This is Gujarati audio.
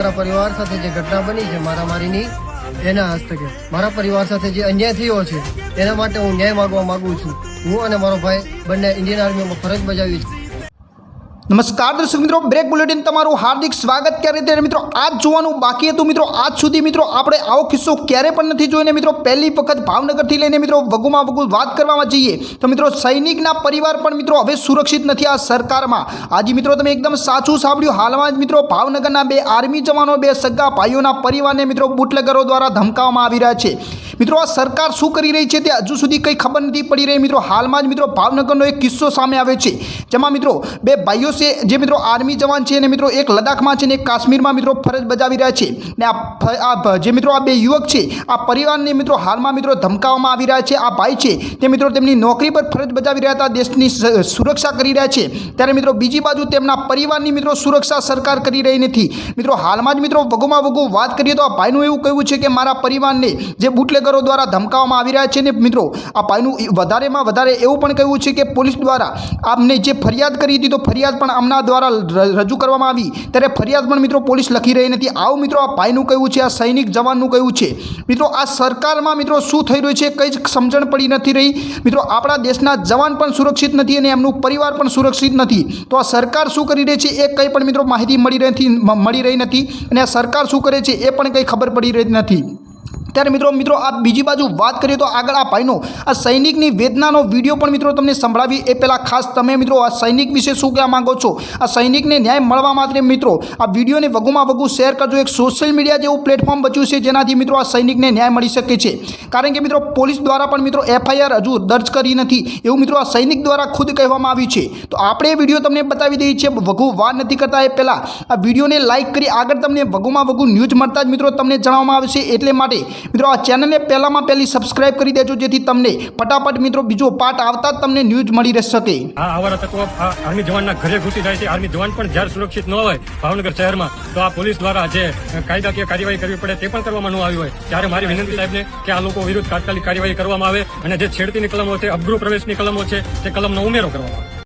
મારા પરિવાર સાથે જે ઘટના બની છે મારામારીની એના હસ્તકે. મારા પરિવાર સાથે જે અન્યાય થયો છે, એના માટે હું ન્યાય માગવા માંગુ છું. હું અને મારો ભાઈ બંને ઇન્ડિયન આર્મીમાં ફરજ બજાવી છે નમસ્કાર દર્શક મિત્રો, બ્રેક બુલેટિન તમારું હાર્દિક સ્વાગત. ક્યારે ત્યારે મિત્રો, આજ જોવાનું બાકી હતું. મિત્રો, આજ સુધી મિત્રો, આપણે આવો કિસ્સો ક્યારે પણ નથી જોઈને મિત્રો, પહેલી વખત ભાવનગરથી લઈને મિત્રો વગુમાં વગુ વાત કરવામાં જઈએ, તો મિત્રો, સૈનિકના પરિવાર પણ મિત્રો, હવે સુરક્ષિત નથી આ સરકારમાં. આજે મિત્રો, તમે એકદમ સાચું સાંભળ્યું. હાલમાં જ મિત્રો, ભાવનગરના બે આર્મી જવાનો, બે સગા ભાઈઓના પરિવારને મિત્રો, બુટલગરો દ્વારા ધમકાવવામાં આવી રહ્યા છે. મિત્રો, આ સરકાર શું કરી રહી છે તે હજુ સુધી કંઈ ખબર નથી પડી રહી. મિત્રો, હાલમાં જ મિત્રો, ભાવનગરનો એક કિસ્સો સામે આવ્યો છે. જેમાં મિત્રો, બે ભાઈઓ છે જે મિત્રો આર્મી જવાન છે અને મિત્રો એક લદ્દાખમાં છે ને એક કાશ્મીરમાં મિત્રો ફરજ બજાવી રહ્યા છે. ને આ જે મિત્રો આ બે યુવક છે, આ પરિવારને મિત્રો હાલમાં મિત્રો ધમકાવવામાં આવી રહ્યા છે. આ ભાઈ છે, તે મિત્રો તેમની નોકરી પર ફરજ બજાવી રહ્યા હતા, દેશની સુરક્ષા કરી રહ્યા છે. ત્યારે મિત્રો બીજી બાજુ તેમના પરિવારની મિત્રો સુરક્ષા સરકાર કરી રહી નથી. મિત્રો હાલમાં જ મિત્રો વગોમાં વગો વાત કરીએ તો આ ભાઈનું એવું કહેવું છે કે મારા પરિવારને જે બુટલેગરો દ્વારા ધમકાવવામાં આવી રહ્યા છે ને મિત્રો, આ ભાઈનું વધારેમાં વધારે એવું પણ કહેવું છે કે પોલીસ દ્વારા આપને જે ફરિયાદ કરી હતી તો ફરિયાદ પણ આમના દ્વારા રજૂ કરવામાં આવી. ત્યારે ફરિયાદ પણ મિત્રો પોલીસ લખી રહી નથી. આવું મિત્રો આ ભાઈનું કહ્યું છે, આ સૈનિક જવાનનું કહ્યું છે. મિત્રો આ સરકારમાં મિત્રો શું થઈ રહ્યું છે કંઈ જ સમજણ પડી નથી રહી. મિત્રો આપણા દેશના જવાન પણ સુરક્ષિત નથી અને એમનું પરિવાર પણ સુરક્ષિત નથી. તો આ સરકાર શું કરી રહી છે એ કંઈ પણ મિત્રો માહિતી મળી રહી મળી રહી નથી. અને આ સરકાર શું કરે છે એ પણ કંઈ ખબર પડી રહી નથી. ત્યારે મિત્રો મિત્રો, આ બીજી બાજુ વાત કરીએ તો આગળ આ ભાઈનો, આ સૈનિકની વેદનાનો વીડિયો પણ મિત્રો તમને સંભળાવી એ પહેલાં ખાસ તમે મિત્રો આ સૈનિક વિશે શું કહેવા માગો છો? આ સૈનિકને ન્યાય મળવા માટે મિત્રો, આ વિડીયોને વગુમાં વગુ શેર કરજો. એક સોશિયલ મીડિયા જેવું પ્લેટફોર્મ બચ્યું છે જેનાથી મિત્રો આ સૈનિકને ન્યાય મળી શકે છે. કારણ કે મિત્રો, પોલીસ દ્વારા પણ મિત્રો એફઆઈઆર હજુ દર્જ કરી નથી. એવું મિત્રો આ સૈનિક દ્વારા ખુદ કહેવામાં આવ્યું છે. તો આપણે વીડિયો તમને બતાવી દઈએ છીએ. વગુ વાર નથી કરતા એ પહેલાં. આ વિડીયોને લાઇક કરી આગળ તમને વગુમાં વગુ ન્યૂઝ મળતા જ મિત્રો તમને જણાવવામાં આવશે. એટલે માટે મિત્રો, આ ચેનલને પહેલામાં પહેલી સબસ્ક્રાઇબ કરી દેજો, જેથી તમને ફટાફટ મિત્રો બીજો પાર્ટ આવતા જ તમને ન્યૂઝ મળી રહી શકે. આ આવારા તત્વો આર્મી જવાનના ઘરે ઘૂસી જાય છે. આર્મી જવાન પણ જ્યારે સુરક્ષિત ન હોય ભાવનગર શહેરમાં, તો આ પોલીસ દ્વારા જે કાયદાકીય કાર્યવાહી કરવી પડે તે પણ કરવામાં ન આવી હોય. ત્યારે મારી વિનંતી સાહેબને કે આ લોકો વિરુદ્ધ તાત્કાલિક કાર્યવાહી કરવામાં આવે અને જે છેડતીની કલમો છે અપગૃહ પ્રવેશની કલમો છે, તે કલમનો ઉમેરો કરવામાં આવે.